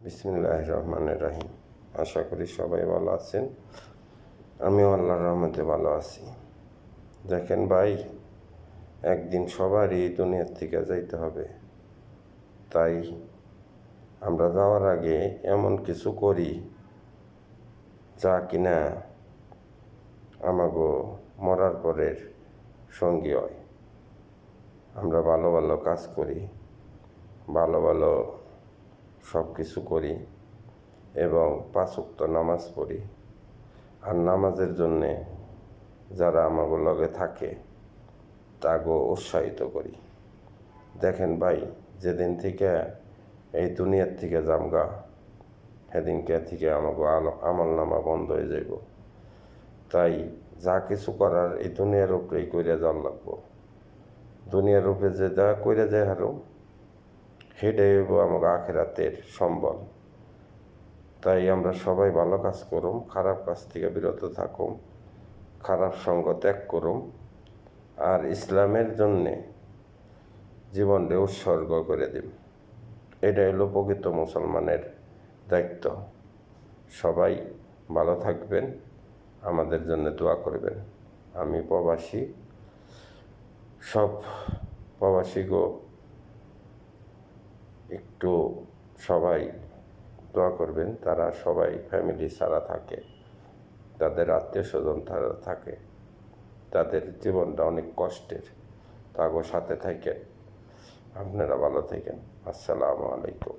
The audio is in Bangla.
বিসমিল্লাহ রহমানের রাহিম আশা করি সবাই ভালো আছেন। আমিও আল্লাহর রহমতে ভালো আছি। দেখেন ভাই, একদিন সবারই এই দুনিয়ার থেকে যাইতে হবে। তাই আমরা যাওয়ার আগে এমন কিছু করি যা কিনা আমাগো মরার পরের সঙ্গী হয়। আমরা ভালো ভালো কাজ করি, ভালো ভালো সব কিছু করি এবং পাঁচুক্ত নামাজ পড়ি। আর নামাজের জন্যে যারা আমাগো লগে থাকে, তাগো উৎসাহিত করি। দেখেন ভাই, যেদিন থেকে এই দুনিয়ার থেকে জামগা সেদিনকে থেকে আমাকে আমল নামা বন্ধ হয়ে যাইব। তাই যা কিছু করার এই দুনিয়ার উপরেই কইরা যাওয়ার লাগবো। দুনিয়ার উপরে যে যা কইরা যায় হারো সেটাই হইব আমাকে আখেরাতের সম্বল। তাই আমরা সবাই ভালো কাজ করুম, খারাপ কাজ থেকে বিরত থাকুম, খারাপ সঙ্গ ত্যাগ করুম। আর ইসলামের জন্যে জীবনকে উৎসর্গ করে দিম। এটা হলো প্রকৃত মুসলমানের দায়িত্ব। সবাই ভালো থাকবেন, আমাদের জন্য দোয়া করবেন। আমি প্রবাসী, সব প্রবাসীগো একটু সবাই দোয়া করবেন, তারা সবাই ফ্যামিলি ছাড়া থাকে। তাদের আত্মীয় স্বজন তারা থাকে। তাদের জীবনটা অনেক কষ্টের। তাগো সাথে থাকেন। আপনারা ভালো থাকেন। আসসালামু আলাইকুম।